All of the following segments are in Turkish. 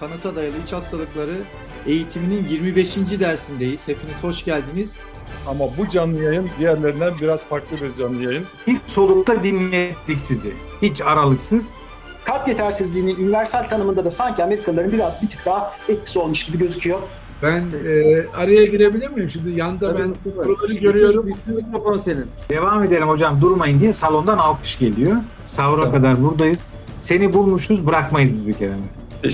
kanıta dayalı iç hastalıkları eğitiminin 25. dersindeyiz. Hepiniz hoş geldiniz. Ama bu canlı yayın diğerlerinden biraz farklı bir canlı yayın. İlk solukta dinledik sizi. Hiç aralıksız. Kalp yetersizliğinin universal tanımında da sanki Amerikalıların biraz bir tık daha etkisi olmuş gibi gözüküyor. Ben e, araya girebilir miyim? Şimdi yanda ben buraları görüyorum. Mikrofon senin. Devam edelim hocam durmayın diye salondan alkış geliyor. Sahura kadar buradayız. Seni bulmuşuz bırakmayız biz bir kere.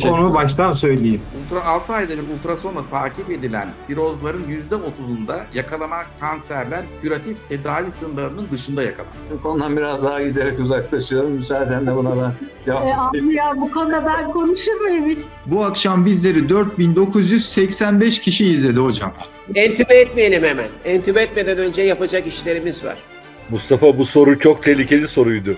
Onu baştan söyleyeyim. Ultra 6 aydır ultrasonla takip edilen sirozların %30'unda yakalanan kanserler küratif tedavi sınırlarının dışında yakalanır. Bu konudan biraz daha giderek uzaklaşıyorum. Müsaadenle buna ben cevap E, abi ya bu konuda ben konuşur muyum hiç? Bu akşam bizleri 4985 kişi izledi hocam. Entübe etmeyelim hemen. Entübe etmeden önce yapacak işlerimiz var. Mustafa bu soru çok tehlikeli soruydu.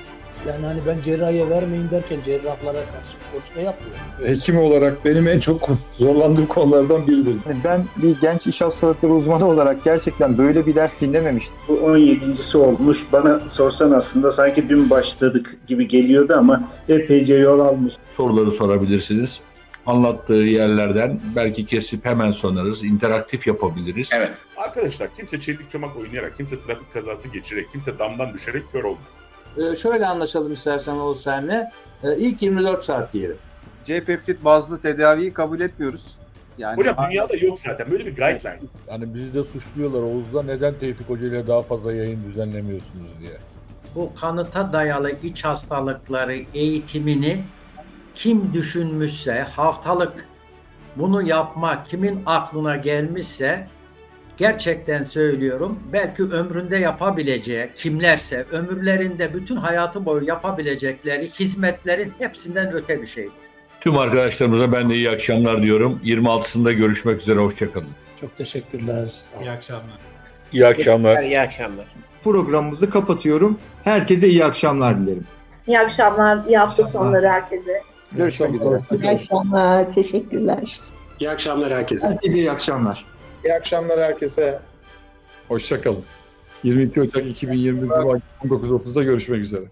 Yani hani ben cerrahiye vermeyin derken cerrahlara karşı konuşma yapmıyorum. Hekim olarak benim en çok zorlandığım konulardan biridir. Ben bir genç iş hastalıkları uzmanı olarak gerçekten böyle bir ders dinlememiştim. Bu 17.si olmuş. Bana sorsan aslında sanki dün başladık gibi geliyordu ama epeyce yol almış. Soruları sorabilirsiniz. Anlattığı yerlerden belki kesip hemen sonarız. interaktif yapabiliriz. Evet. Arkadaşlar kimse çelik çomak oynayarak, kimse trafik kazası geçirerek, kimse damdan düşerek kör olmaz. Ee, şöyle anlaşalım istersen Oğuz senle. Ee, ilk 24 saat diyelim. C-peptit bazlı tedaviyi kabul etmiyoruz. Yani Hocam dünyada yok zaten böyle bir guideline. Hani bizi de suçluyorlar Oğuz'da neden Tevfik Hoca ile daha fazla yayın düzenlemiyorsunuz diye. Bu kanıta dayalı iç hastalıkları eğitimini kim düşünmüşse haftalık bunu yapmak kimin aklına gelmişse gerçekten söylüyorum belki ömründe yapabileceği kimlerse ömürlerinde bütün hayatı boyu yapabilecekleri hizmetlerin hepsinden öte bir şey. Tüm arkadaşlarımıza ben de iyi akşamlar diyorum. 26'sında görüşmek üzere. Hoşçakalın. Çok teşekkürler. İyi akşamlar. İyi akşamlar. İyi akşamlar. Programımızı kapatıyorum. Herkese iyi akşamlar dilerim. İyi akşamlar, iyi hafta sonları herkese. görüşmek üzere. İyi akşamlar, teşekkürler. İyi akşamlar herkese. Herkese iyi akşamlar. İyi akşamlar herkese. Hoşçakalın. 22 Ocak 2020 Cuma 19.30'da görüşmek üzere.